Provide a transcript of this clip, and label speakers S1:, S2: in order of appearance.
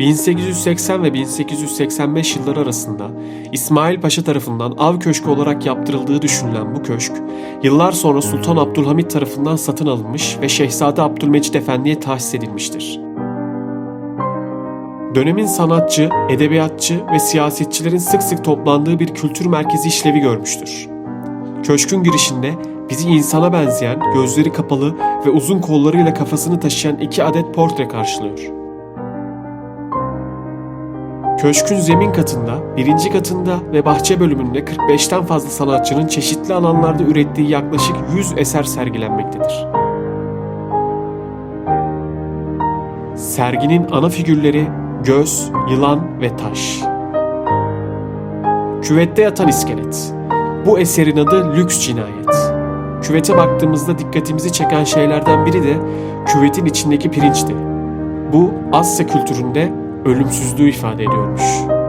S1: 1880 ve 1885 yılları arasında İsmail Paşa tarafından av köşkü olarak yaptırıldığı düşünülen bu köşk, yıllar sonra Sultan Abdülhamit tarafından satın alınmış ve Şehzade Abdülmecid Efendi'ye tahsis edilmiştir. Dönemin sanatçı, edebiyatçı ve siyasetçilerin sık sık toplandığı bir kültür merkezi işlevi görmüştür. Köşkün girişinde bizi insana benzeyen, gözleri kapalı ve uzun kollarıyla kafasını taşıyan iki adet portre karşılıyor. Köşkün zemin katında, birinci katında ve bahçe bölümünde 45'ten fazla sanatçının çeşitli alanlarda ürettiği yaklaşık 100 eser sergilenmektedir. Serginin ana figürleri göz, yılan ve taş. Küvette yatan iskelet. Bu eserin adı Lüks Cinayet. Küvete baktığımızda dikkatimizi çeken şeylerden biri de küvetin içindeki pirinçti. Bu Asya kültüründe ölümsüzlüğü ifade ediyormuş.